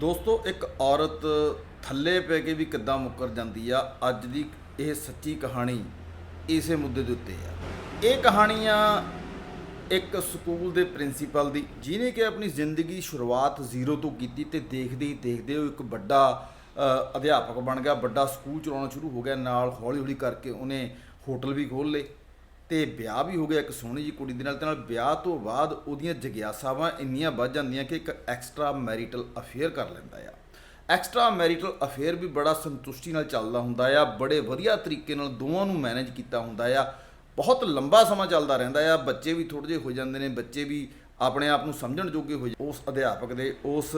ਦੋਸਤੋ, ਇੱਕ ਔਰਤ ਥੱਲੇ ਪੈ ਕੇ ਵੀ ਕਿੱਦਾਂ ਮੁੱਕਰ ਜਾਂਦੀ ਆ, ਅੱਜ ਦੀ ਇਹ ਸੱਚੀ ਕਹਾਣੀ ਇਸੇ ਮੁੱਦੇ ਦੇ ਉੱਤੇ ਆ। ਇਹ ਕਹਾਣੀ ਆ ਇੱਕ ਸਕੂਲ ਦੇ ਪ੍ਰਿੰਸੀਪਲ ਦੀ ਜਿਨੇ ਕਿ ਆਪਣੀ ਜ਼ਿੰਦਗੀ ਸ਼ੁਰੂਆਤ ਜ਼ੀਰੋ ਤੋਂ ਕੀਤੀ ਤੇ ਦੇਖਦੇ ਹੀ ਦੇਖਦੇ ਉਹ ਇੱਕ ਵੱਡਾ ਅਧਿਆਪਕ ਬਣ ਗਿਆ, ਵੱਡਾ ਸਕੂਲ ਚਲਾਉਣਾ ਸ਼ੁਰੂ ਹੋ ਗਿਆ, ਨਾਲ ਹੌਲੀ ਹੌਲੀ ਕਰਕੇ ਉਹਨੇ ਹੋਟਲ ਵੀ ਖੋਲ੍ਹ ਲਏ। ਤੇ ਵਿਆਹ ਵੀ ਹੋ ਗਿਆ ਇੱਕ ਸੋਹਣੀ ਜੀ ਕੁੜੀ ਦੇ ਨਾਲ, ਤੇ ਨਾਲ ਵਿਆਹ ਤੋਂ ਬਾਅਦ ਉਹਦੀਆਂ ਜਗਿਆਸਾਵਾਂ ਇੰਨੀਆਂ ਵੱਧ ਜਾਂਦੀਆਂ ਕਿ ਇੱਕ ਐਕਸਟਰਾ ਮੈਰਿਟਲ ਅਫੇਅਰ ਕਰ ਲੈਂਦਾ ਆ। ਐਕਸਟਰਾ ਮੈਰਿਟਲ ਅਫੇਅਰ ਵੀ ਬੜਾ ਸੰਤੁਸ਼ਟੀ ਨਾਲ ਚੱਲਦਾ ਹੁੰਦਾ ਆ, ਬੜੇ ਵਧੀਆ ਤਰੀਕੇ ਨਾਲ ਦੋਵਾਂ ਨੂੰ ਮੈਨੇਜ ਕੀਤਾ ਹੁੰਦਾ ਆ। ਬਹੁਤ ਲੰਬਾ ਸਮਾਂ ਚੱਲਦਾ ਰਹਿੰਦਾ ਆ, ਬੱਚੇ ਵੀ ਥੋੜੇ ਜਿਹੇ ਹੋ ਜਾਂਦੇ ਨੇ, ਬੱਚੇ ਵੀ ਆਪਣੇ ਆਪ ਨੂੰ ਸਮਝਣ ਜੋਗੇ ਹੋ ਉਸ ਅਧਿਆਪਕ ਦੇ, ਉਸ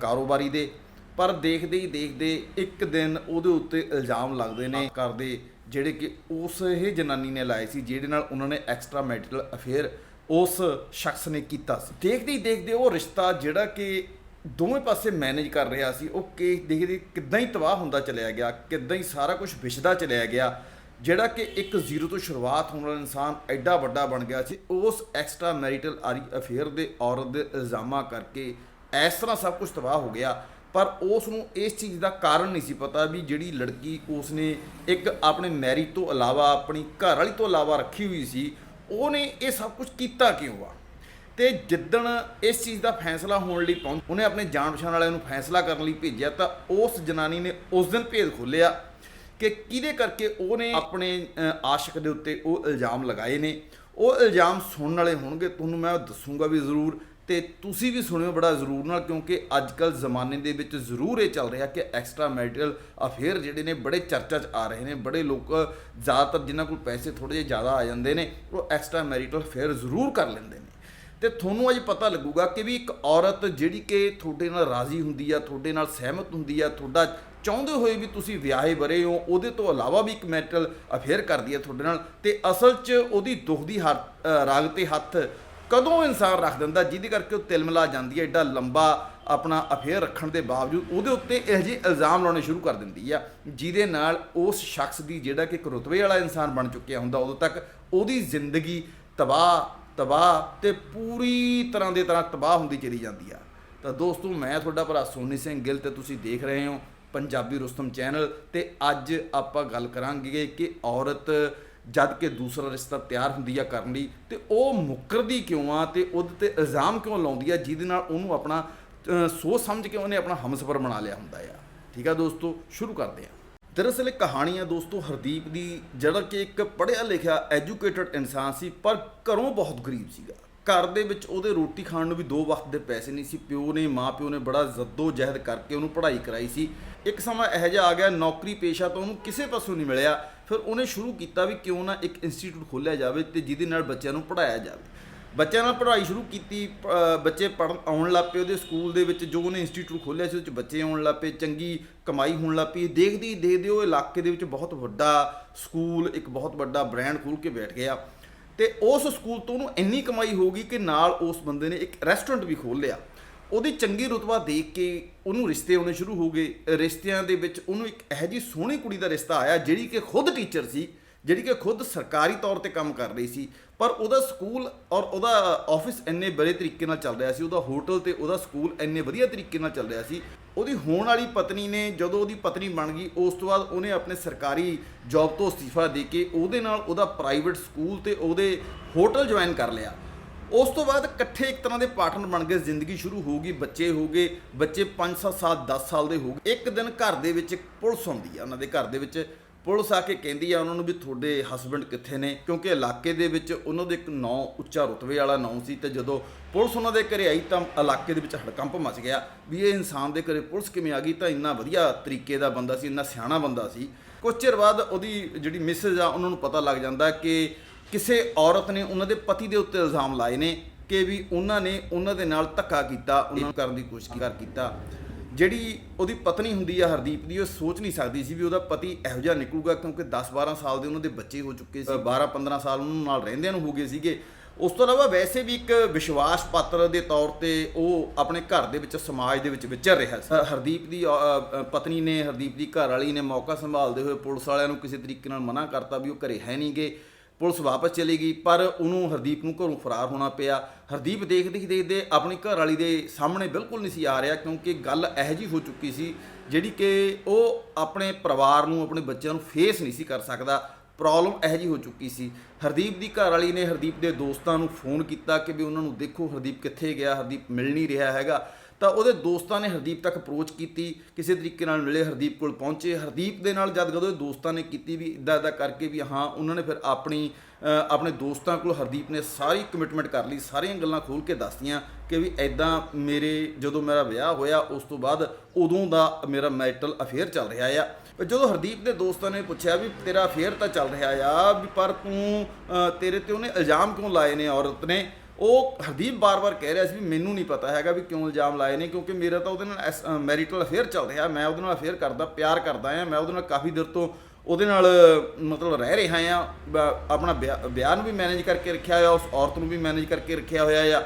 ਕਾਰੋਬਾਰੀ ਦੇ। ਪਰ ਦੇਖਦੇ ਹੀ ਦੇਖਦੇ ਇੱਕ ਦਿਨ ਉਹਦੇ ਉੱਤੇ ਇਲਜ਼ਾਮ ਲੱਗਦੇ ਨੇ ਕਰਦੇ ਜਿਹੜੇ ਕਿ ਉਸ ਇਹ ਜਨਾਨੀ ਨੇ ਲਾਏ ਸੀ ਜਿਹਦੇ ਨਾਲ ਉਹਨਾਂ ਨੇ ਐਕਸਟਰਾ ਮੈਰਿਟਲ ਅਫੇਅਰ ਉਸ ਸ਼ਖਸ ਨੇ ਕੀਤਾ ਸੀ। ਦੇਖਦੇ ਹੀ ਦੇਖਦੇ ਉਹ ਰਿਸ਼ਤਾ ਜਿਹੜਾ ਕਿ ਦੋਵੇਂ ਪਾਸੇ ਮੈਨੇਜ ਕਰ ਰਿਹਾ ਸੀ, ਉਹ ਕੇਸ ਦੇਖਦੇ ਕਿੱਦਾਂ ਹੀ ਤਬਾਹ ਹੁੰਦਾ ਚਲਿਆ ਗਿਆ, ਕਿੱਦਾਂ ਹੀ ਸਾਰਾ ਕੁਝ ਵਿਛਦਾ ਚਲਿਆ ਗਿਆ, ਜਿਹੜਾ ਕਿ ਇੱਕ ਜ਼ੀਰੋ ਤੋਂ ਸ਼ੁਰੂਆਤ ਹੋਣ ਵਾਲਾ ਇਨਸਾਨ ਐਡਾ ਵੱਡਾ ਬਣ ਗਿਆ ਸੀ, ਉਸ ਐਕਸਟਰਾ ਮੈਰਿਟਲ ਅਫੇਅਰ ਦੇ ਔਰਤ ਦੇ ਇਲਜ਼ਾਮਾਂ ਕਰਕੇ ਇਸ ਤਰ੍ਹਾਂ ਸਭ ਕੁਝ ਤਬਾਹ ਹੋ ਗਿਆ। ਪਰ ਉਸ ਨੂੰ ਇਸ ਚੀਜ਼ ਦਾ ਕਾਰਨ ਨਹੀਂ ਸੀ ਪਤਾ ਵੀ ਜਿਹੜੀ ਲੜਕੀ ਉਸਨੇ ਇੱਕ ਆਪਣੇ ਮੈਰਿਜ ਤੋਂ ਇਲਾਵਾ ਆਪਣੀ ਘਰ ਵਾਲੀ ਤੋਂ ਇਲਾਵਾ ਰੱਖੀ ਹੋਈ ਸੀ ਉਹਨੇ ਇਹ ਸਭ ਕੁਝ ਕੀਤਾ ਕਿਉਂ ਆ? ਤੇ ਜਿੱਦਣ ਇਸ ਚੀਜ਼ ਦਾ ਫੈਸਲਾ ਹੋਣ ਲਈ ਪਹੁੰਚ ਉਹਨੇ ਆਪਣੇ ਜਾਣ ਪਛਾਣ ਵਾਲਿਆਂ ਨੂੰ ਫੈਸਲਾ ਕਰਨ ਲਈ ਭੇਜਿਆ ਤਾਂ ਉਸ ਜਨਾਨੀ ਨੇ ਉਸ ਦਿਨ ਭੇਦ ਖੋਲ੍ਹਿਆ ਕਿ ਕਿਹਦੇ ਕਰਕੇ ਉਹਨੇ ਆਪਣੇ ਅ, ਆਸ਼ਿਕ ਦੇ ਉੱਤੇ ਉਹ ਇਲਜ਼ਾਮ ਲਗਾਏ ਨੇ। ਉਹ ਇਲਜ਼ਾਮ ਸੁਣਨ ਵਾਲੇ ਹੋਣਗੇ ਤੁਹਾਨੂੰ ਮੈਂ ਦੱਸੂਗਾ ਵੀ ਜ਼ਰੂਰ। ਤੇ ਤੁਸੀਂ ਵੀ ਸੁਣਿਓ ਬੜਾ ਜ਼ਰੂਰ ਨਾਲ, ਕਿਉਂਕਿ ਅੱਜ ਕੱਲ ਜ਼ਮਾਨੇ ਦੇ ਵਿੱਚ ਜ਼ਰੂਰ ਇਹ ਚੱਲ ਰਿਹਾ ਕਿ ਐਕਸਟਰਾ ਮੈਰੀਟਲ ਅਫੇਅਰ ਜਿਹੜੇ ਨੇ ਬੜੇ ਚਰਚਾ 'ਚ ਆ ਰਹੇ ਨੇ, ਬੜੇ ਲੋਕ ਜ਼ਿਆਦਾਤਰ ਜਿਨ੍ਹਾਂ ਕੋਲ ਪੈਸੇ ਥੋੜੇ ਜਿਹੇ ਜ਼ਿਆਦਾ ਆ ਜਾਂਦੇ ਨੇ, ਉਹ ਐਕਸਟਰਾ ਮੈਰੀਟਲ ਅਫੇਅਰ ਜ਼ਰੂਰ ਕਰ ਲੈਂਦੇ ਨੇ। ਤੇ ਤੁਹਾਨੂੰ ਅੱਜ ਪਤਾ ਲੱਗੂਗਾ ਕਿ ਵੀ ਇੱਕ ਔਰਤ ਜਿਹੜੀ ਕਿ ਤੁਹਾਡੇ ਨਾਲ ਰਾਜ਼ੀ ਹੁੰਦੀ ਆ, ਤੁਹਾਡੇ ਨਾਲ ਸਹਿਮਤ ਹੁੰਦੀ ਆ, ਤੁਹਾਡਾ ਚਾਹੁੰਦੇ ਹੋਏ ਵੀ ਤੁਸੀਂ ਵਿਆਹੇ ਬਰੇ ਹੋ, ਉਹਦੇ ਤੋਂ ਇਲਾਵਾ ਵੀ ਇੱਕ ਮੈਟਲ ਅਫੇਅਰ ਕਰਦੀ ਹੈ ਤੁਹਾਡੇ ਨਾਲ, ਤੇ ਅਸਲ 'ਚ ਉਹਦੀ ਦੁੱਖ ਦੀ ਹੱਥ- ਰਾਗ ਤੇ ਹੱਥ ਕਦੋਂ ਇਨਸਾਨ ਰੱਖ ਦਿੰਦਾ, ਜਿਹਦੇ ਕਰਕੇ ਉਹ ਤਿਲਮਲਾ ਜਾਂਦੀ ਹੈ ਐਡਾ ਲੰਬਾ ਆਪਣਾ ਅਫੇਅਰ ਰੱਖਣ ਦੇ ਬਾਵਜੂਦ ਉਹਦੇ ਉੱਤੇ ਇਹੋ ਜਿਹੇ ਇਲਜ਼ਾਮ ਲਾਉਣੇ ਸ਼ੁਰੂ ਕਰ ਦਿੰਦੀ ਆ, ਜਿਹਦੇ ਨਾਲ ਉਸ ਸ਼ਖਸ ਦੀ ਜਿਹੜਾ ਕਿ ਇੱਕ ਰੁਤਬੇ ਵਾਲਾ ਇਨਸਾਨ ਬਣ ਚੁੱਕਿਆ ਹੁੰਦਾ, ਉਦੋਂ ਤੱਕ ਉਹਦੀ ਜ਼ਿੰਦਗੀ ਤਬਾਹ ਤਬਾਹ ਤੇ ਪੂਰੀ ਤਰ੍ਹਾਂ ਦੇ ਤਰ੍ਹਾਂ ਤਬਾਹ ਹੁੰਦੀ ਚਲੀ ਜਾਂਦੀ ਆ। ਤਾਂ ਦੋਸਤੋ, ਮੈਂ ਤੁਹਾਡਾ ਭਰਾ ਸੋਨੀ ਸਿੰਘ ਗਿੱਲ ਤੇ ਤੁਸੀਂ ਦੇਖ ਰਹੇ ਹੋ ਪੰਜਾਬੀ ਰੁਸਤਮ ਚੈਨਲ ਤੇ ਅੱਜ ਆਪਾਂ ਗੱਲ ਕਰਾਂਗੇ ਕਿ ਔਰਤ ਜਦ ਕਿ ਦੂਸਰਾ ਰਿਸ਼ਤਾ ਤਿਆਰ ਹੁੰਦੀ ਆ ਕਰਨ ਲਈ ਤੇ ਉਹ ਮੁੱਕਰਦੀ ਕਿਉਂ ਆ ਤੇ ਉਹਦੇ ਤੇ ਇਲਜ਼ਾਮ ਕਿਉਂ ਲਾਉਂਦੀ ਆ ਜਿਹਦੇ ਨਾਲ ਉਹਨੂੰ ਆਪਣਾ ਸੋਚ ਸਮਝ ਕੇ ਉਹਨੇ ਆਪਣਾ ਹਮਸਫਰ ਬਣਾ ਲਿਆ ਹੁੰਦਾ ਆ। ਠੀਕ ਆ ਦੋਸਤੋ, ਸ਼ੁਰੂ ਕਰਦੇ ਆ। ਦਰਅਸਲ ਇਹ ਕਹਾਣੀ ਆ ਦੋਸਤੋ ਹਰਦੀਪ ਦੀ, ਜਿਹੜਾ ਕਿ ਇੱਕ ਪੜ੍ਹਿਆ ਲਿਖਿਆ ਐਜੂਕੇਟਡ ਇਨਸਾਨ ਸੀ, ਪਰ ਘਰੋਂ ਬਹੁਤ ਗਰੀਬ ਸੀਗਾ। ਘਰ ਦੇ ਵਿੱਚ ਉਹਦੇ ਰੋਟੀ ਖਾਣ ਨੂੰ ਵੀ ਦੋ ਵਕਤ ਦੇ ਪੈਸੇ ਨਹੀਂ ਸੀ। ਪਿਓ ਨੇ, ਮਾਂ ਪਿਓ ਨੇ ਬੜਾ ਜ਼ੱਦੋ ਜਹਿਦ ਕਰਕੇ ਉਹਨੂੰ ਪੜ੍ਹਾਈ ਕਰਾਈ ਸੀ। ਇੱਕ ਸਮਾਂ ਇਹੋ ਜਿਹਾ ਆ ਗਿਆ, ਨੌਕਰੀ ਪੇਸ਼ਾ ਤਾਂ ਉਹਨੂੰ ਕਿਸੇ ਪਾਸੋਂ ਨਹੀਂ ਮਿਲਿਆ। ਫਿਰ ਉਹਨੇ ਸ਼ੁਰੂ ਕੀਤਾ ਵੀ ਕਿਉਂ ਨਾ ਇੱਕ ਇੰਸਟੀਚਿਊਟ ਖੋਲ੍ਹਿਆ ਜਾਵੇ ਤੇ ਜਿਹਦੇ ਨਾਲ ਬੱਚਿਆਂ ਨੂੰ ਪੜ੍ਹਾਇਆ ਜਾਵੇ। ਬੱਚਿਆਂ ਨਾਲ ਪੜ੍ਹਾਈ ਸ਼ੁਰੂ ਕੀਤੀ ਬੱਚੇ ਪੜ੍ਹਨ ਆਉਣ ਲੱਗ ਪਏ ਉਹਦੇ ਸਕੂਲ ਦੇ ਵਿੱਚ, ਜੋ ਉਹਨੇ ਇੰਸਟੀਚਿਊਟ ਖੋਲ੍ਹਿਆ ਸੀ, ਉਹਦੇ 'ਚ ਬੱਚੇ ਆਉਣ ਲੱਗ ਪਏ, ਚੰਗੀ ਕਮਾਈ ਹੋਣ ਲੱਗ ਪਈ। ਦੇਖਦੀ ਦੇਖਦੇ ਉਹ ਇਲਾਕੇ ਦੇ ਵਿੱਚ ਬਹੁਤ ਵੱਡਾ ਸਕੂਲ, ਇੱਕ ਬਹੁਤ ਵੱਡਾ ਬ੍ਰਾਂਡ ਖੋਲ੍ਹ ਕੇ ਬੈਠ ਗਿਆ। ਤੇ ਉਸ ਸਕੂਲ ਤੋਂ ਉਹਨੂੰ ਇੰਨੀ ਕਮਾਈ ਹੋ ਗਈ ਕਿ ਨਾਲ ਉਸ ਬੰਦੇ ਨੇ ਇੱਕ ਰੈਸਟੋਰੈਂਟ ਵੀ ਖੋਲ੍ਹ ਲਿਆ। ਉਹਦੀ ਚੰਗੀ ਰੁਤਬਾ ਦੇਖ ਕੇ ਉਹਨੂੰ ਰਿਸ਼ਤੇ ਆਉਣੇ ਸ਼ੁਰੂ ਹੋ ਗਏ। ਰਿਸ਼ਤਿਆਂ ਦੇ ਵਿੱਚ ਉਹਨੂੰ ਇੱਕ ਇਹੋ ਜਿਹੀ ਸੋਹਣੀ ਕੁੜੀ ਦਾ ਰਿਸ਼ਤਾ ਆਇਆ ਜਿਹੜੀ ਕਿ ਖੁਦ ਟੀਚਰ ਸੀ, ਜਿਹੜੀ ਕਿ ਖੁਦ ਸਰਕਾਰੀ ਤੌਰ ਤੇ ਕੰਮ ਕਰ ਰਹੀ ਸੀ। ਪਰ ਉਹਦਾ ਸਕੂਲ ਔਰ ਉਹਦਾ ਆਫਿਸ ਇੰਨੇ ਬੜੇ ਤਰੀਕੇ ਨਾਲ ਚੱਲ ਰਿਹਾ ਸੀ, ਉਹਦਾ ਹੋਟਲ ਤੇ ਉਹਦਾ ਸਕੂਲ ਇੰਨੇ ਵਧੀਆ ਤਰੀਕੇ ਨਾਲ ਚੱਲ ਰਿਹਾ ਸੀ ਉਹਦੀ ਹੋਣ ਵਾਲੀ ਪਤਨੀ ਨੇ ਜਦੋਂ ਉਹਦੀ ਪਤਨੀ ਬਣ ਗਈ, ਉਸ ਤੋਂ ਬਾਅਦ ਉਹਨੇ ਆਪਣੇ ਸਰਕਾਰੀ ਜੌਬ ਤੋਂ ਅਸਤੀਫਾ ਦੇ ਕੇ ਉਹਦੇ ਨਾਲ ਉਹਦਾ ਪ੍ਰਾਈਵੇਟ ਸਕੂਲ ਤੇ ਉਹਦੇ ਹੋਟਲ ਜੁਆਇਨ ਕਰ ਲਿਆ। ਉਸ ਤੋਂ ਬਾਅਦ ਇਕੱਠੇ ਇੱਕ ਤਰ੍ਹਾਂ ਦੇ ਪਾਰਟਨਰ ਬਣ ਗਏ, ਜ਼ਿੰਦਗੀ ਸ਼ੁਰੂ ਹੋ ਗਈ, ਬੱਚੇ ਹੋ ਗਏ, ਬੱਚੇ 5 7 ਸਾਲ 10 ਸਾਲ ਦੇ ਹੋ ਗਏ। ਇੱਕ ਦਿਨ ਘਰ ਦੇ ਵਿੱਚ ਪੁਲਿਸ ਆਉਂਦੀ ਆ, ਉਹਨਾਂ ਦੇ ਘਰ ਦੇ ਵਿੱਚ ਪੁਲਿਸ ਆ ਕੇ ਕਹਿੰਦੀ ਆ ਉਹਨਾਂ ਨੂੰ ਵੀ ਤੁਹਾਡੇ ਹਸਬੰਡ ਕਿੱਥੇ ਨੇ, ਕਿਉਂਕਿ ਇਲਾਕੇ ਦੇ ਵਿੱਚ ਉਹਨਾਂ ਦੇ ਇੱਕ ਨਾਂ ਉੱਚਾ ਰੁਤਬੇ ਵਾਲਾ ਨਾਂ ਸੀ ਤੇ ਜਦੋਂ ਪੁਲਿਸ ਉਹਨਾਂ ਦੇ ਘਰੇ ਆਈ ਤਾਂ ਇਲਾਕੇ ਦੇ ਵਿੱਚ ਹੜਕੰਪ ਮਚ ਗਿਆ। ਵੀ ਇਹ ਇਨਸਾਨ ਦੇ ਘਰੇ ਪੁਲਿਸ ਕਿਵੇਂ ਆ ਗਈ ਤਾਂ ਇੰਨਾ ਵਧੀਆ ਤਰੀਕੇ ਦਾ ਬੰਦਾ ਸੀ, ਇੰਨਾ ਸਿਆਣਾ ਬੰਦਾ ਸੀ। ਕੁਝ ਚਿਰ ਬਾਅਦ ਉਹਦੀ ਜਿਹੜੀ ਮਿਸਜ਼ ਆ ਉਹਨਾਂ ਨੂੰ ਪਤਾ ਲੱਗ ਜਾਂਦਾ ਕਿ ਕਿਸੇ ਔਰਤ ਨੇ ਉਹਨਾਂ ਦੇ ਪਤੀ ਦੇ ਉੱਤੇ ਇਲਜ਼ਾਮ ਲਾਏ ਨੇ ਕਿ ਵੀ ਉਹਨਾਂ ਨੇ ਉਹਨਾਂ ਦੇ ਨਾਲ ਧੱਕਾ ਕੀਤਾ, ਉਹਨਾਂ ਨੂੰ ਕਰਨ ਦੀ ਕੋਸ਼ਿਸ਼ ਕਰ ਕੀਤਾ। ਜਿਹੜੀ ਉਹਦੀ ਪਤਨੀ ਹੁੰਦੀ ਆ ਹਰਦੀਪ ਦੀ ਉਹ ਸੋਚ ਨਹੀਂ ਸਕਦੀ ਸੀ ਵੀ ਉਹਦਾ ਪਤੀ ਇਹੋ ਜਿਹਾ ਨਿਕਲੂਗਾ ਕਿਉਂਕਿ 10-12 ਸਾਲ ਦੇ ਉਹਨਾਂ ਦੇ ਬੱਚੇ ਹੋ ਚੁੱਕੇ ਸੀ 12-15 ਸਾਲ ਉਹਨਾਂ ਨਾਲ ਰਹਿੰਦਿਆਂ ਨੂੰ ਹੋ ਗਏ ਸੀਗੇ। ਉਸ ਤੋਂ ਇਲਾਵਾ ਵੈਸੇ ਵੀ ਇੱਕ ਵਿਸ਼ਵਾਸ ਪਾਤਰ ਦੇ ਤੌਰ ਤੇ ਉਹ ਆਪਣੇ ਘਰ ਦੇ ਵਿੱਚ ਸਮਾਜ ਦੇ ਵਿੱਚ ਵਿਚਰ ਰਿਹਾ ਸੀ। ਹਰਦੀਪ ਦੀ ਪਤਨੀ ਨੇ ਹਰਦੀਪ ਦੀ ਘਰ ਵਾਲੀ ਨੇ ਮੌਕਾ ਸੰਭਾਲਦੇ ਹੋਏ ਪੁਲਿਸ ਵਾਲਿਆਂ ਨੂੰ ਕਿਸੇ ਤਰੀਕੇ ਨਾਲ ਮਨਾ ਕਰਤਾ ਵੀ ਉਹ ਘਰੇ ਹੈ ਨਹੀਂਗੇ ਪੁਲਿਸ ਵਾਪਸ ਚਲੀ ਗਈ, ਪਰ ਉਹਨੂੰ ਹਰਦੀਪ ਨੂੰ ਘਰੋਂ ਫਰਾਰ ਹੋਣਾ ਪਿਆ। ਹਰਦੀਪ ਦੇਖਦੇ ਹੀ ਦੇਖਦੇ ਆਪਣੀ ਘਰ ਵਾਲੀ ਦੇ ਸਾਹਮਣੇ ਬਿਲਕੁਲ ਨਹੀਂ ਸੀ ਆ ਰਿਹਾ, ਕਿਉਂਕਿ ਗੱਲ ਇਹੋ ਜਿਹੀ ਹੋ ਚੁੱਕੀ ਸੀ, ਜਿਹੜੀ ਕਿ ਉਹ ਆਪਣੇ ਪਰਿਵਾਰ ਨੂੰ, ਆਪਣੇ ਬੱਚਿਆਂ ਨੂੰ ਫੇਸ ਨਹੀਂ ਸੀ ਕਰ ਸਕਦਾ। ਪ੍ਰੋਬਲਮ ਇਹੋ ਜਿਹੀ ਹੋ ਚੁੱਕੀ ਸੀ। ਹਰਦੀਪ ਦੀ ਘਰ ਵਾਲੀ ਨੇ ਹਰਦੀਪ ਦੇ ਦੋਸਤਾਂ ਨੂੰ ਫੋਨ ਕੀਤਾ ਕਿ ਵੀ ਉਹਨਾਂ ਨੂੰ ਦੇਖੋ, ਹਰਦੀਪ ਕਿੱਥੇ ਗਿਆ? ਹਰਦੀਪ ਮਿਲ ਨਹੀਂ ਰਿਹਾ ਹੈਗਾ। ਤਾਂ ਉਹਦੇ ਦੋਸਤਾਂ ਨੇ ਹਰਦੀਪ ਤੱਕ ਅਪਰੋਚ ਕੀਤੀ, ਕਿਸੇ ਤਰੀਕੇ ਨਾਲ ਮਿਲੇ, ਹਰਦੀਪ ਕੋਲ ਪਹੁੰਚੇ। ਹਰਦੀਪ ਦੇ ਨਾਲ ਜਦ ਜਦੋਂ ਦੋਸਤਾਂ ਨੇ ਕੀਤੀ ਵੀ ਇਦਾਂ ਇਦਾਂ ਕਰਕੇ ਵੀ ਹਾਂ, ਉਹਨਾਂ ਨੇ ਫਿਰ ਆਪਣੀ ਆਪਣੇ ਦੋਸਤਾਂ ਕੋਲ ਹਰਦੀਪ ਨੇ ਸਾਰੀ ਕਮਿਟਮੈਂਟ ਕਰ ਲਈ, ਸਾਰੀਆਂ ਗੱਲਾਂ ਖੋਲ ਕੇ ਦੱਸਤੀਆਂ ਕਿ ਵੀ ਐਦਾਂ ਮੇਰੇ ਜਦੋਂ ਮੇਰਾ ਵਿਆਹ ਹੋਇਆ, ਉਸ ਤੋਂ ਬਾਅਦ ਉਦੋਂ ਦਾ ਮੇਰਾ ਮੈਰਿਟਲ ਅਫੇਅਰ ਚੱਲ ਰਿਹਾ ਆ। ਜਦੋਂ ਹਰਦੀਪ ਦੇ ਦੋਸਤਾਂ ਨੇ ਪੁੱਛਿਆ ਵੀ ਤੇਰਾ ਅਫੇਅਰ ਤਾਂ ਚੱਲ ਰਿਹਾ ਆ, ਵੀ ਪਰ ਤੂੰ ਤੇਰੇ ਤੇ ਉਹਨੇ ਇਲਜ਼ਾਮ ਕਿਉਂ ਲਾਏ ਨੇ ਔਰਤ ਨੇ? ਉਹ ਹਰਦੀਪ ਬਾਰ-ਬਾਰ ਕਹਿ ਰਿਹਾ ਸੀ ਵੀ ਮੈਨੂੰ ਨਹੀਂ ਪਤਾ ਹੈਗਾ ਵੀ ਕਿਉਂ ਇਲਜ਼ਾਮ ਲਾਏ ਨੇ, ਕਿਉਂਕਿ ਮੇਰਾ ਤਾਂ ਉਹਦੇ ਨਾਲ ਮੈਰਿਟਲ ਅਫੇਅਰ ਚੱਲ ਰਿਹਾ, ਮੈਂ ਉਹਦੇ ਨਾਲ ਅਫੇਅਰ ਕਰਦਾ, ਪਿਆਰ ਕਰਦਾ ਆ ਮੈਂ ਉਹਦੇ ਨਾਲ ਕਾਫੀ ਦਿਨ ਤੋਂ ਉਹਦੇ ਨਾਲ, ਮਤਲਬ ਰਹਿ ਰਿਹਾ ਆ ਆਪਣਾ ਵਿਆਹ ਵਿਆਹ ਨੂੰ ਵੀ ਮੈਨੇਜ ਕਰਕੇ ਰੱਖਿਆ ਹੋਇਆ, ਉਸ ਔਰਤ ਨੂੰ ਵੀ ਮੈਨੇਜ ਕਰਕੇ ਰੱਖਿਆ ਹੋਇਆ ਆ।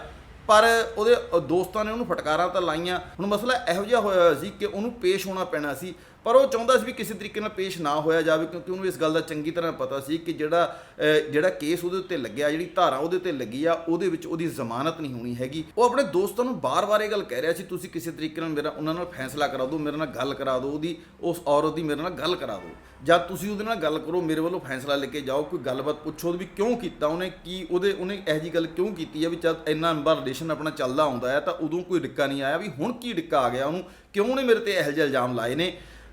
ਪਰ ਉਹਦੇ ਦੋਸਤਾਂ ਨੇ ਉਹਨੂੰ ਫਟਕਾਰਾਂ ਤਾਂ ਲਾਈਆਂ। ਹੁਣ ਮਸਲਾ ਇਹੋ ਜਿਹਾ ਹੋਇਆ ਸੀ ਕਿ ਉਹਨੂੰ ਪੇਸ਼ ਹੋਣਾ ਪੈਣਾ ਸੀ। ਪਰ ਉਹ ਚਾਹੁੰਦਾ ਸੀ ਵੀ ਕਿਸੇ ਤਰੀਕੇ ਨਾਲ ਪੇਸ਼ ਨਾ ਹੋਇਆ ਜਾਵੇ, ਕਿਉਂਕਿ ਉਹਨੂੰ ਇਸ ਗੱਲ ਦਾ ਚੰਗੀ ਤਰ੍ਹਾਂ ਪਤਾ ਸੀ ਕਿ ਜਿਹੜਾ ਜਿਹੜਾ ਕੇਸ ਉਹਦੇ ਉੱਤੇ ਲੱਗਿਆ, ਜਿਹੜੀ ਧਾਰਾ ਉਹਦੇ ਉੱਤੇ ਲੱਗੀ ਆ, ਉਹਦੇ ਵਿੱਚ ਉਹਦੀ ਜ਼ਮਾਨਤ ਨਹੀਂ ਹੋਣੀ ਹੈਗੀ। ਉਹ ਆਪਣੇ ਦੋਸਤਾਂ ਨੂੰ ਬਾਰ-ਬਾਰ ਇਹ ਗੱਲ ਕਹਿ ਰਿਹਾ ਸੀ, ਤੁਸੀਂ ਕਿਸੇ ਤਰੀਕੇ ਨਾਲ ਮੇਰਾ, ਉਹਨਾਂ ਨਾਲ ਫੈਸਲਾ ਕਰਾ ਦਿਓ, ਮੇਰੇ ਨਾਲ ਗੱਲ ਕਰਾ ਦਿਓ, ਉਹਦੀ, ਉਸ ਔਰਤ ਦੀ ਮੇਰੇ ਨਾਲ ਗੱਲ ਕਰਾ ਦਿਓ। ਜਾਂ ਤੁਸੀਂ ਉਹਦੇ ਨਾਲ ਗੱਲ ਕਰੋ, ਮੇਰੇ ਵੱਲੋਂ ਫੈਸਲਾ ਲੈ ਕੇ ਜਾਓ, ਕੋਈ ਗੱਲਬਾਤ ਪੁੱਛੋ ਵੀ ਕਿਉਂ ਕੀਤਾ ਉਹਨੇ, ਕੀ ਉਹਦੇ, ਉਹਨੇ ਇਹੋ ਜੀ ਗੱਲ ਕਿਉਂ ਕੀਤੀ ਆ ਵੀ ਜਦ ਇੰਨਾ ਲੰਬਾ ਰਿਲੇਸ਼ਨ ਆਪਣਾ ਚੱਲਦਾ ਆਉਂਦਾ ਹੈ ਤਾਂ ਉਦੋਂ ਕੋਈ ਡਿੱਕਾ ਨਹੀਂ ਆਇਆ ਵੀ ਹੁਣ ਕੀ ਡਿੱਕਾ ਆ ਗਿਆ ਉਹਨੂੰ? ਕਿਉਂ ਉਹਨੇ ਮੇਰੇ ਤੇ ਇਹੋ ਜਿਹੇ ਇਲਜ਼ਾਮ ਲਾਏ ਨੇ?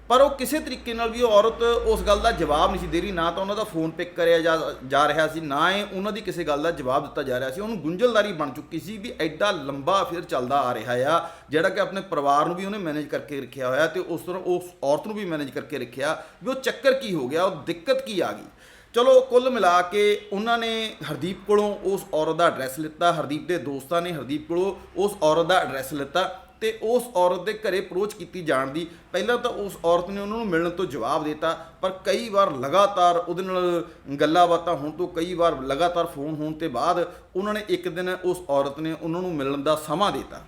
ਪਰ ਉਹ ਕਿਸੇ ਤਰੀਕੇ ਨਾਲ ਵੀ ਉਹ ਔਰਤ ਉਸ ਗੱਲ ਦਾ ਜਵਾਬ ਨਹੀਂ ਸੀ ਦੇ ਰਹੀ, ਨਾ ਤਾਂ ਉਹਨਾਂ ਦਾ ਫੋਨ ਪਿਕ ਕਰਿਆ ਜਾ ਜਾ ਰਿਹਾ ਸੀ, ਨਾ ਹੀ ਉਹਨਾਂ ਦੀ ਕਿਸੇ ਗੱਲ ਦਾ ਜਵਾਬ ਦਿੱਤਾ ਜਾ ਰਿਹਾ ਸੀ। ਉਹਨੂੰ ਗੁੰਝਲਦਾਰੀ ਬਣ ਚੁੱਕੀ ਸੀ ਵੀ ਐਡਾ ਲੰਬਾ ਫਿਰ ਚੱਲਦਾ ਆ ਰਿਹਾ ਆ, ਜਿਹੜਾ ਕਿ ਆਪਣੇ ਪਰਿਵਾਰ ਨੂੰ ਵੀ ਉਹਨੇ ਮੈਨੇਜ ਕਰਕੇ ਰੱਖਿਆ ਹੋਇਆ ਤੇ ਉਸ ਤਰ੍ਹਾਂ ਉਸ ਔਰਤ ਨੂੰ ਵੀ ਮੈਨੇਜ ਕਰਕੇ ਰੱਖਿਆ ਵੀ ਉਹ ਚੱਕਰ ਕੀ ਹੋ ਗਿਆ, ਉਹ ਦਿੱਕਤ ਕੀ ਆ ਗਈ। ਚਲੋ ਕੁੱਲ ਮਿਲਾ ਕੇ ਉਹਨਾਂ ਨੇ ਹਰਦੀਪ ਕੋਲੋਂ ਉਸ ਔਰਤ ਦਾ ਐਡਰੈਸ ਲਿੱਤਾ, ਹਰਦੀਪ ਦੇ ਦੋਸਤਾਂ ਨੇ ਹਰਦੀਪ ਕੋਲੋਂ ਉਸ ਔਰਤ ਦਾ ਐਡਰੈਸ ਲਿੱਤਾ। ਤੇ ਉਸ ਔਰਤ ਦੇ ਘਰੇ ਅਪਰੋਚ ਕੀਤੀ ਜਾਣ ਦੀ। ਪਹਿਲਾਂ ਤਾਂ ਉਸ ਔਰਤ ਨੇ ਉਹਨਾਂ ਨੂੰ ਮਿਲਣ ਤੋਂ ਜਵਾਬ ਦਿੱਤਾ, ਪਰ ਕਈ ਵਾਰ ਲਗਾਤਾਰ ਉਹਦੇ ਨਾਲ ਗੱਲਾਂ ਬਾਤਾਂ ਹੋਣ ਤੋਂ ਕਈ ਵਾਰ ਲਗਾਤਾਰ ਫੋਨ ਹੋਣ ਤੇ ਬਾਅਦ ਉਹਨਾਂ ਨੇ ਇੱਕ ਦਿਨ ਉਸ ਔਰਤ ਨੇ ਉਹਨਾਂ ਨੂੰ ਮਿਲਣ ਦਾ ਸਮਾਂ ਦਿੱਤਾ।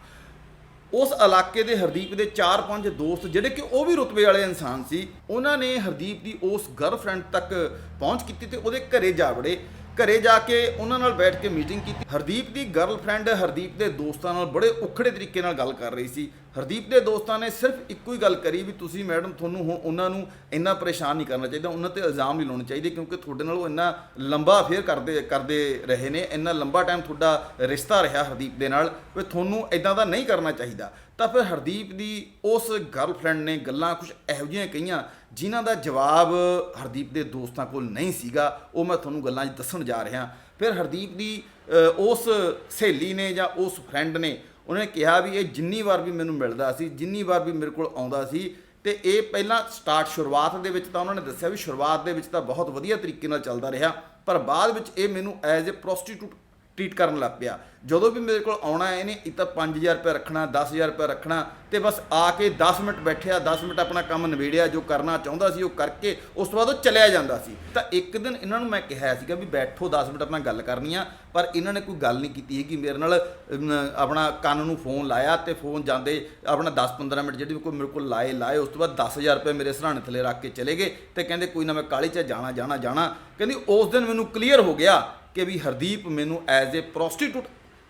ਉਸ ਇਲਾਕੇ ਦੇ ਹਰਦੀਪ ਦੇ 4-5 ਦੋਸਤ ਜਿਹੜੇ ਕਿ ਉਹ ਵੀ ਰੁਤਬੇ ਵਾਲੇ ਇਨਸਾਨ ਸੀ, ਉਹਨਾਂ ਨੇ ਹਰਦੀਪ ਦੀ ਉਸ ਗਰਲਫ੍ਰੈਂਡ ਤੱਕ ਪਹੁੰਚ ਕੀਤੀ ਤੇ ਉਹਦੇ ਘਰੇ ਜਾ ਵੜੇ। ਘਰੇ ਜਾ ਕੇ ਉਹਨਾਂ ਨਾਲ ਬੈਠ ਕੇ ਮੀਟਿੰਗ ਕੀਤੀ। ਹਰਦੀਪ ਦੀ ਗਰਲਫ੍ਰੈਂਡ ਹਰਦੀਪ ਦੇ ਦੋਸਤਾਂ ਨਾਲ ਬੜੇ ਉਖੜੇ ਤਰੀਕੇ ਨਾਲ ਗੱਲ ਕਰ ਰਹੀ ਸੀ। ਹਰਦੀਪ ਦੇ ਦੋਸਤਾਂ ਨੇ ਸਿਰਫ ਇੱਕੋ ਹੀ ਗੱਲ ਕਰੀ ਵੀ ਤੁਸੀਂ ਮੈਡਮ ਤੁਹਾਨੂੰ ਹੁਣ ਉਹਨਾਂ ਨੂੰ ਇੰਨਾ ਪਰੇਸ਼ਾਨ ਨਹੀਂ ਕਰਨਾ ਚਾਹੀਦਾ, ਉਹਨਾਂ ਤੇ ਇਲਜ਼ਾਮ ਨਹੀਂ ਲਾਉਣੇ ਚਾਹੀਦੇ ਕਿਉਂਕਿ ਤੁਹਾਡੇ ਨਾਲ ਉਹ ਇੰਨਾ ਲੰਬਾ ਅਫੇਅਰ ਕਰਦੇ ਕਰਦੇ ਰਹੇ ਨੇ, ਇੰਨਾ ਲੰਬਾ ਟਾਈਮ ਤੁਹਾਡਾ ਰਿਸ਼ਤਾ ਰਿਹਾ ਹਰਦੀਪ ਦੇ ਨਾਲ ਵੀ ਤੁਹਾਨੂੰ ਇਦਾਂ ਦਾ ਨਹੀਂ ਕਰਨਾ ਚਾਹੀਦਾ। ਤਾਂ ਫਿਰ ਹਰਦੀਪ ਦੀ ਉਸ ਗਰਲਫ੍ਰੈਂਡ ਨੇ ਗੱਲਾਂ ਕੁਝ ਇਹੋ ਜਿਹੀਆਂ ਕਹੀਆਂ ਜਿਨ੍ਹਾਂ ਦਾ ਜਵਾਬ ਹਰਦੀਪ ਦੇ ਦੋਸਤਾਂ ਕੋਲ ਨਹੀਂ ਸੀਗਾ, ਉਹ ਮੈਂ ਤੁਹਾਨੂੰ ਗੱਲਾਂ 'ਚ ਦੱਸਣ ਜਾ ਰਿਹਾ। ਫਿਰ ਹਰਦੀਪ ਦੀ ਉਸ ਸਹੇਲੀ ਨੇ ਜਾਂ ਉਸ ਫਰੈਂਡ ਨੇ ਉਹਨਾਂ ਨੇ ਕਿਹਾ ਵੀ ਇਹ ਜਿੰਨੀ ਵਾਰ ਵੀ ਮੈਨੂੰ ਮਿਲਦਾ ਸੀ, ਜਿੰਨੀ ਵਾਰ ਵੀ ਮੇਰੇ ਕੋਲ ਆਉਂਦਾ ਸੀ, ਤੇ ਇਹ ਪਹਿਲਾਂ ਸਟਾਰਟ ਸ਼ੁਰੂਆਤ ਦੇ ਵਿੱਚ ਤਾਂ ਉਹਨਾਂ ਨੇ ਦੱਸਿਆ ਵੀ ਸ਼ੁਰੂਆਤ ਦੇ ਵਿੱਚ ਤਾਂ ਬਹੁਤ ਵਧੀਆ ਤਰੀਕੇ ਨਾਲ ਚੱਲਦਾ ਰਿਹਾ, ਪਰ ਬਾਅਦ ਵਿੱਚ ਇਹ ਮੈਨੂੰ ਐਜ਼ ਅ ਪ੍ਰੋਸਟੀਟਿਊਟ ਟ੍ਰੀਟ ਕਰਨ ਲੱਗ ਪਿਆ। ਜਦੋਂ ਵੀ ਮੇਰੇ ਕੋਲ ਆਉਣਾ ਇਹਨੇ ਇੱਕ ਤਾਂ 5000 ਰੁਪਏ ਰੱਖਣਾ 10000 ਰੁਪਏ ਰੱਖਣਾ ਤੇ ਬਸ ਆ ਕੇ 10 ਮਿੰਟ ਬੈਠਿਆ 10 ਮਿੰਟ ਆਪਣਾ ਕੰਮ ਨਿਬੇੜਿਆ, ਜੋ ਕਰਨਾ ਚਾਹੁੰਦਾ ਸੀ ਉਹ ਕਰਕੇ ਉਸ ਤੋਂ ਬਾਅਦ ਉਹ ਚਲਿਆ ਜਾਂਦਾ ਸੀ। ਤਾਂ ਇੱਕ ਦਿਨ ਇਹਨਾਂ ਨੂੰ ਮੈਂ ਕਿਹਾ ਸੀਗਾ ਵੀ ਬੈਠੋ 10 ਮਿੰਟ ਆਪਣਾ ਗੱਲ ਕਰਨੀ ਆ, ਪਰ ਇਹਨਾਂ ਨੇ ਕੋਈ ਗੱਲ ਨਹੀਂ ਕੀਤੀ ਹੈਗੀ। ਮੇਰੇ ਨਾਲ ਆਪਣਾ ਕੰਨ ਨੂੰ ਫੋਨ ਲਾਇਆ ਤੇ ਫੋਨ ਜਾਂਦੇ ਆਪਣਾ 10-15 ਮਿੰਟ ਜਿਹੜੀ ਕੋਈ ਮੇਰੇ ਕੋਲ ਲਾਏ ਲਾਏ, ਉਸ ਤੋਂ ਬਾਅਦ 10000 ਰੁਪਏ ਮੇਰੇ ਸਰਾਣੇ ਥੱਲੇ ਰੱਖ ਕੇ ਚਲੇ ਗਏ ਤੇ ਕਹਿੰਦੇ ਕੋਈ ਨਾ ਮੈਂ ਕਾਲੀ ਚ ਜਾਣਾ ਜਾਣਾ ਜਾਣਾ। ਕਹਿੰਦੀ ਉਸ ਦਿਨ ਮੈਨੂੰ ਕਲੀਅਰ ਹੋ ਗਿਆ ਕਿ ਵੀ ਹਰਦੀਪ ਮੈਨੂੰ ਐਜ਼ ਅ ਪ੍ਰੋਸਟੀਟਿਊਟ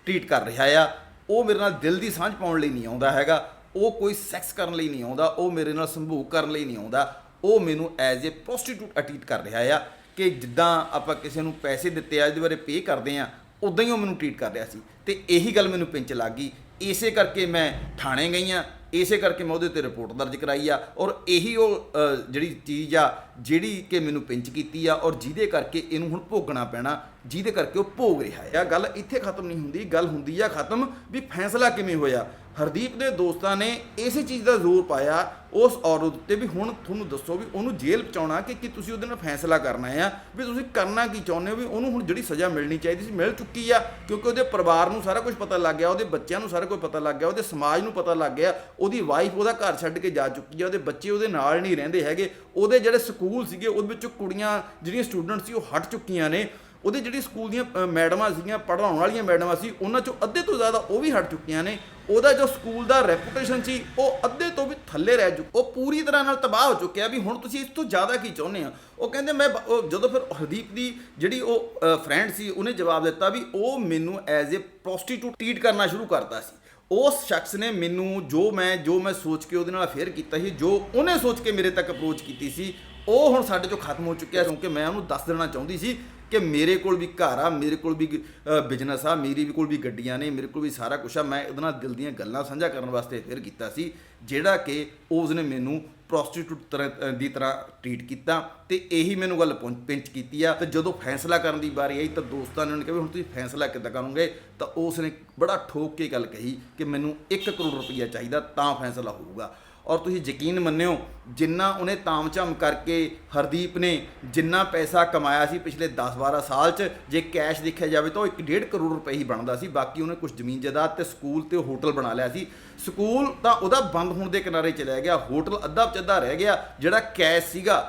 ਟ੍ਰੀਟ ਕਰ ਰਿਹਾ ਆ। ਉਹ ਮੇਰੇ ਨਾਲ ਦਿਲ ਦੀ ਸਾਂਝ ਪਾਉਣ ਲਈ ਨਹੀਂ ਆਉਂਦਾ ਹੈਗਾ। ਉਹ ਕੋਈ ਸੈਕਸ ਕਰਨ ਲਈ ਨਹੀਂ ਆਉਂਦਾ। ਉਹ ਮੇਰੇ ਨਾਲ ਸੰਭੋਗ ਕਰਨ ਲਈ ਨਹੀਂ ਆਉਂਦਾ। ਉਹ ਮੈਨੂੰ ਐਜ਼ ਅ ਪ੍ਰੋਸਟੀਟਿਊਟ ਟ੍ਰੀਟ ਕਰ ਰਿਹਾ ਆ ਕਿ ਜਿੱਦਾਂ ਆਪਾਂ ਕਿਸੇ ਨੂੰ ਪੈਸੇ ਦਿੱਤੇ ਆ ਇਹਦੇ ਬਾਰੇ ਪੇ ਕਰਦੇ ਆ ਉਦਾਂ ਹੀ ਉਹ ਮੈਨੂੰ ਟ੍ਰੀਟ ਕਰ ਰਿਹਾ ਸੀ। ਤੇ ਇਹੀ ਗੱਲ ਮੈਨੂੰ ਪਿੰਚ ਲੱਗ ਗਈ। ਇਸੇ ਕਰਕੇ ਮੈਂ ਥਾਣੇ ਗਈ ਆ। ਇਸੇ ਕਰਕੇ ਮੈਂ ਉਹਦੇ ਉੱਤੇ ਰਿਪੋਰਟ ਦਰਜ ਕਰਾਈ ਆ। ਔਰ ਇਹੀ ਉਹ ਜਿਹੜੀ ਚੀਜ਼ ਆ, ਜਿਹੜੀ ਕਿ ਮੈਨੂੰ ਪਿੰਚ ਕੀਤੀ ਆ, ਔਰ ਜਿਹਦੇ ਕਰਕੇ ਇਹਨੂੰ ਹੁਣ ਭੋਗਣਾ ਪੈਣਾ ਜਿਹਦੇ ਕਰਕੇ ਉਹ ਭੋਗ ਰਿਹਾ ਹੈ। ਆ ਗੱਲ ਇੱਥੇ ਖਤਮ ਨਹੀਂ ਹੁੰਦੀ, ਗੱਲ ਹੁੰਦੀ ਆ ਖਤਮ ਵੀ ਫੈਸਲਾ ਕਿਵੇਂ ਹੋਇਆ? ਹਰਦੀਪ ਦੇ ਦੋਸਤਾਂ ਨੇ ਇਸੇ ਚੀਜ਼ ਦਾ ਜ਼ੋਰ ਪਾਇਆ ਉਸ ਔਰਤ ਉੱਤੇ ਵੀ। ਹੁਣ ਤੁਹਾਨੂੰ ਦੱਸੋ ਵੀ ਉਹਨੂੰ ਜੇਲ੍ਹ ਪਹੁੰਚਾਉਣਾ ਕਿ ਕੀ ਤੁਸੀਂ ਉਹਦੇ ਨਾਲ ਫੈਸਲਾ ਕਰਨਾ ਆ, ਵੀ ਤੁਸੀਂ ਕਰਨਾ ਕੀ ਚਾਹੁੰਦੇ ਹੋ? ਵੀ ਉਹਨੂੰ ਹੁਣ ਜਿਹੜੀ ਸਜ਼ਾ ਮਿਲਣੀ ਚਾਹੀਦੀ ਸੀ, ਮਿਲ ਚੁੱਕੀ ਆ। ਕਿਉਂਕਿ ਉਹਦੇ ਪਰਿਵਾਰ ਨੂੰ ਸਾਰਾ ਕੁਝ ਪਤਾ ਲੱਗ ਗਿਆ, ਉਹਦੇ ਬੱਚਿਆਂ ਨੂੰ ਸਾਰਾ ਕੁਝ ਪਤਾ ਲੱਗ ਗਿਆ, ਉਹਦੇ ਸਮਾਜ ਨੂੰ ਪਤਾ ਲੱਗ ਗਿਆ, ਉਹਦੀ ਵਾਈਫ ਉਹਦਾ ਘਰ ਛੱਡ ਕੇ ਜਾ ਚੁੱਕੀ ਆ, ਉਹਦੇ ਬੱਚੇ ਉਹਦੇ ਨਾਲ ਨਹੀਂ ਰਹਿੰਦੇ ਹੈਗੇ। ਉਹਦੇ ਜਿਹੜੇ ਸਕੂਲ ਸੀਗੇ, ਉਹਦੇ ਵਿੱਚੋਂ ਕੁੜੀਆਂ ਜਿਹੜੀਆਂ ਸਟੂਡੈਂਟ ਸੀ, ਉਹ ਹਟ ਚੁੱਕੀਆਂ ਨੇ। ਉਹਦੀ ਜਿਹੜੀ ਸਕੂਲ ਦੀਆਂ ਮੈਡਮਾਂ ਸੀਗੀਆਂ, ਪੜ੍ਹਾਉਣ ਵਾਲੀਆਂ ਮੈਡਮਾਂ ਸੀ, ਉਹਨਾਂ ਚੋਂ ਅੱਧੇ ਤੋਂ ਜ਼ਿਆਦਾ ਉਹ ਵੀ ਹਟ ਚੁੱਕੀਆਂ ਨੇ। ਉਹਦਾ ਜੋ ਸਕੂਲ ਦਾ ਰੈਪੂਟੇਸ਼ਨ ਸੀ, ਉਹ ਅੱਧੇ ਤੋਂ ਵੀ ਥੱਲੇ ਰਹਿ ਚੁੱਕ, ਉਹ ਪੂਰੀ ਤਰ੍ਹਾਂ ਨਾਲ ਤਬਾਹ ਹੋ ਚੁੱਕਿਆ ਵੀ ਹੁਣ ਤੁਸੀਂ ਇਸ ਤੋਂ ਜ਼ਿਆਦਾ ਕੀ ਚਾਹੁੰਦੇ ਆ ਉਹ ਕਹਿੰਦੇ, ਮੈਂ ਜਦੋਂ ਫਿਰ ਹਰਦੀਪ ਦੀ ਜਿਹੜੀ ਉਹ ਫਰੈਂਡ ਸੀ, ਉਹਨੇ ਜਵਾਬ ਦਿੱਤਾ ਵੀ ਉਹ ਮੈਨੂੰ ਐਜ਼ ਅ ਪ੍ਰੋਸਟੀਟਿਊਟ ਟ੍ਰੀਟ ਕਰਨਾ ਸ਼ੁਰੂ ਕਰਤਾ ਸੀ। ਉਸ ਸ਼ਖਸ ਨੇ ਮੈਨੂੰ ਜੋ ਮੈਂ ਜੋ ਮੈਂ ਸੋਚ ਕੇ ਉਹਦੇ ਨਾਲ ਅਫੇਅਰ ਕੀਤਾ ਸੀ, ਜੋ ਉਹਨੇ ਸੋਚ ਕੇ ਮੇਰੇ ਤੱਕ ਅਪਰੋਚ ਕੀਤੀ ਸੀ, ਉਹ ਹੁਣ ਸਾਡੇ ਚੋਂ ਖਤਮ ਹੋ ਚੁੱਕਿਆ ਕਿਉਂਕਿ ਮੈਂ ਉਹਨੂੰ ਦੱਸ ਦੇਣਾ ਚਾਹੁੰਦੀ ਸੀ ਕਿ ਮੇਰੇ ਕੋਲ ਵੀ ਘਰ ਆ, ਮੇਰੇ ਕੋਲ ਵੀ ਬਿਜ਼ਨਸ ਆ, ਮੇਰੀ ਵੀ ਕੋਲ ਵੀ ਗੱਡੀਆਂ ਨੇ, ਮੇਰੇ ਕੋਲ ਵੀ ਸਾਰਾ ਕੁਝ ਆ। ਮੈਂ ਇਹਦੇ ਨਾਲ ਦਿਲ ਦੀਆਂ ਗੱਲਾਂ ਸਾਂਝਾ ਕਰਨ ਵਾਸਤੇ ਫਿਰ ਕੀਤਾ ਸੀ, ਜਿਹੜਾ ਕਿ ਉਸ ਨੇ ਮੈਨੂੰ ਪ੍ਰੋਸਟੀਟਿਊਟ ਤਰ੍ਹਾਂ ਦੀ ਤਰ੍ਹਾਂ ਟ੍ਰੀਟ ਕੀਤਾ ਤੇ ਇਹੀ ਮੈਨੂੰ ਗੱਲ ਪਹੁੰਚ- ਪਿੰਚ ਕੀਤੀ ਆ। ਤੇ ਜਦੋਂ ਫੈਸਲਾ ਕਰਨ ਦੀ ਵਾਰੀ ਆਈ ਤਾਂ ਦੋਸਤਾਂ ਨੇ ਉਹਨੂੰ ਕਿਹਾ ਵੀ ਹੁਣ ਤੁਸੀਂ ਫੈਸਲਾ ਕਿੱਦਾਂ ਕਰੋਗੇ? ਤਾਂ ਉਸ ਨੇ ਬੜਾ ਠੋਕ ਕੇ ਗੱਲ ਕਹੀ ਕਿ ਮੈਨੂੰ 1 ਕਰੋੜ ਰੁਪਈਆ ਚਾਹੀਦਾ, ਤਾਂ ਫੈਸਲਾ ਹੋਊਗਾ। ਔਰ ਤੁਸੀਂ ਯਕੀਨ ਮੰਨਿਓ, ਜਿੰਨਾ ਉਹਨੇ ਤਾਮਝਾਮ ਕਰਕੇ ਹਰਦੀਪ ਨੇ ਜਿੰਨਾ ਪੈਸਾ ਕਮਾਇਆ ਸੀ ਪਿਛਲੇ 10-12 ਸਾਲ 'ਚ, ਜੇ ਕੈਸ਼ ਦੇਖਿਆ ਜਾਵੇ ਤਾਂ ਉਹ 1.5 ਕਰੋੜ ਰੁਪਏ ਹੀ ਬਣਦਾ ਸੀ, ਬਾਕੀ ਉਹਨੇ ਕੁਝ ਜ਼ਮੀਨ ਜਾਇਦਾਦ ਤੇ ਸਕੂਲ ਤੇ ਹੋਟਲ ਬਣਾ ਲਿਆ ਸੀ। ਸਕੂਲ ਤਾਂ ਉਹਦਾ ਬੰਦ ਹੋਣ ਦੇ ਕਿਨਾਰੇ ਚਲਿਆ ਗਿਆ, ਹੋਟਲ ਅੱਧਾ ਪਚੱਧਾ ਰਹਿ ਗਿਆ, ਜਿਹੜਾ ਕੈਸ਼ ਸੀਗਾ।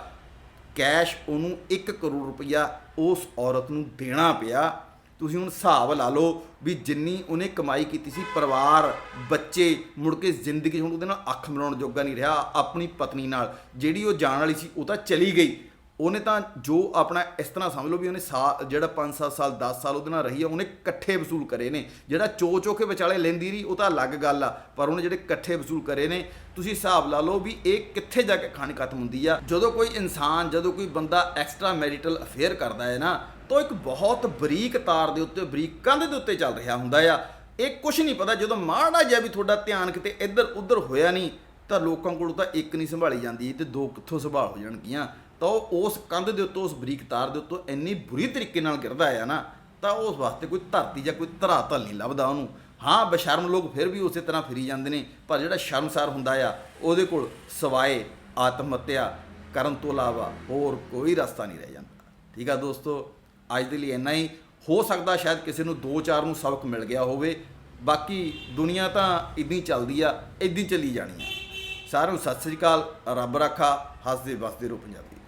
ਕੈਸ਼ ਉਹਨੂੰ 1 ਕਰੋੜ ਰੁਪਈਆ ਉਸ ਔਰਤ ਨੂੰ ਦੇਣਾ ਪਿਆ। ਤੁਸੀਂ ਹੁਣ ਹਿਸਾਬ ਲਾ ਲਓ ਵੀ ਜਿੰਨੀ ਉਹਨੇ ਕਮਾਈ ਕੀਤੀ ਸੀ ਪਰਿਵਾਰ, ਬੱਚੇ, ਮੁੜ ਕੇ ਜ਼ਿੰਦਗੀ 'ਚ ਹੁਣ ਉਹਦੇ ਨਾਲ ਅੱਖ ਮਿਲਾਉਣ ਜੋਗਾ ਨਹੀਂ ਰਿਹਾ, ਆਪਣੀ ਪਤਨੀ ਨਾਲ, ਜਿਹੜੀ ਉਹ ਜਾਣ ਵਾਲੀ ਸੀ ਉਹ ਤਾਂ ਚਲੀ ਗਈ। ਉਹਨੇ ਤਾਂ ਜੋ ਆਪਣਾ ਇਸ ਤਰ੍ਹਾਂ ਸਮਝ ਲਓ ਵੀ ਉਹਨੇ ਸਾਲ ਜਿਹੜਾ 5-7 ਸਾਲ 10 ਸਾਲ ਉਹਦੇ ਨਾਲ ਰਹੀ ਆ, ਉਹਨੇ ਇਕੱਠੇ ਵਸੂਲ ਕਰੇ ਨੇ। ਜਿਹੜਾ ਚੋ ਚੋ ਕੇ ਵਿਚਾਲੇ ਲੈਂਦੀ ਰਹੀ, ਉਹ ਤਾਂ ਅਲੱਗ ਗੱਲ ਆ, ਪਰ ਉਹਨੇ ਜਿਹੜੇ ਇਕੱਠੇ ਵਸੂਲ ਕਰੇ ਨੇ, ਤੁਸੀਂ ਹਿਸਾਬ ਲਾ ਲਓ ਵੀ ਇਹ ਕਿੱਥੇ ਜਾ ਕੇ ਖਾਣੀ ਖਤਮ ਹੁੰਦੀ ਆ। ਜਦੋਂ ਕੋਈ ਇਨਸਾਨ, ਜਦੋਂ ਕੋਈ ਬੰਦਾ ਐਕਸਟਰਾ ਮੈਰੀਟਲ ਅਫੇਅਰ ਕਰਦਾ ਹੈ ਨਾ ਤਾਂ ਇੱਕ ਬਹੁਤ ਬਰੀਕ ਤਾਰ ਦੇ ਉੱਤੇ, ਬਰੀਕ ਕੰਧ ਦੇ ਉੱਤੇ ਚੱਲ ਰਿਹਾ ਹੁੰਦਾ ਆ। ਇਹ ਕੁਝ ਨਹੀਂ ਪਤਾ, ਜਦੋਂ ਮਾੜਾ ਜਿਹਾ ਵੀ ਤੁਹਾਡਾ ਧਿਆਨ ਕਿਤੇ ਇੱਧਰ ਉੱਧਰ ਹੋਇਆ ਨਹੀਂ, ਤਾਂ ਲੋਕਾਂ ਕੋਲ ਤਾਂ ਇੱਕ ਨਹੀਂ ਸੰਭਾਲੀ ਜਾਂਦੀ ਤੇ ਦੋ ਕਿੱਥੋਂ ਸੰਭਾਲ ਹੋ ਜਾਣਗੀਆਂ। ਤਾਂ ਉਹ ਉਸ ਕੰਧ ਦੇ ਉੱਤੋਂ, ਉਸ ਬਰੀਕ ਤਾਰ ਦੇ ਉੱਤੋਂ ਇੰਨੀ ਬੁਰੀ ਤਰੀਕੇ ਨਾਲ ਗਿਰਦਾ ਆ ਨਾ, ਤਾਂ ਉਸ ਵਾਸਤੇ ਕੋਈ ਧਰਤੀ ਜਾਂ ਕੋਈ ਧਰਾ ਧਲ ਨਹੀਂ ਲੱਭਦਾ ਉਹਨੂੰ। ਹਾਂ, ਬਸ਼ਰਮ ਲੋਕ ਫਿਰ ਵੀ ਉਸੇ ਤਰ੍ਹਾਂ ਫਿਰੀ ਜਾਂਦੇ ਨੇ, ਪਰ ਜਿਹੜਾ ਸ਼ਰਮਸਾਰ ਹੁੰਦਾ ਆ, ਉਹਦੇ ਕੋਲ ਸਵਾਏ, ਆਤਮ ਹੱਤਿਆ ਕਰਨ ਤੋਂ ਇਲਾਵਾ ਹੋਰ ਕੋਈ ਰਸਤਾ ਨਹੀਂ ਰਹਿ ਜਾਂਦਾ। ਠੀਕ ਆ ਦੋਸਤੋ ਅੱਜ ਦੇ ਲਈ ਇੰਨਾ ਹੀ। ਹੋ ਸਕਦਾ ਸ਼ਾਇਦ ਕਿਸੇ ਨੂੰ ਦੋ ਚਾਰ ਨੂੰ ਸਬਕ ਮਿਲ ਗਿਆ ਹੋਵੇ। ਬਾਕੀ ਦੁਨੀਆ ਤਾਂ ਇਦਾਂ ਹੀ ਚੱਲਦੀ ਆ ਇਦਾਂ ਹੀ ਚੱਲੀ ਜਾਣੀ ਆ। ਸਾਰਿਆਂ ਨੂੰ ਸਤਿ ਸ੍ਰੀ ਅਕਾਲ, ਰੱਬ ਰਾਖਾ, ਹੱਸਦੇ ਵਸਦੇ ਰਹੋ ਪੰਜਾਬੀ।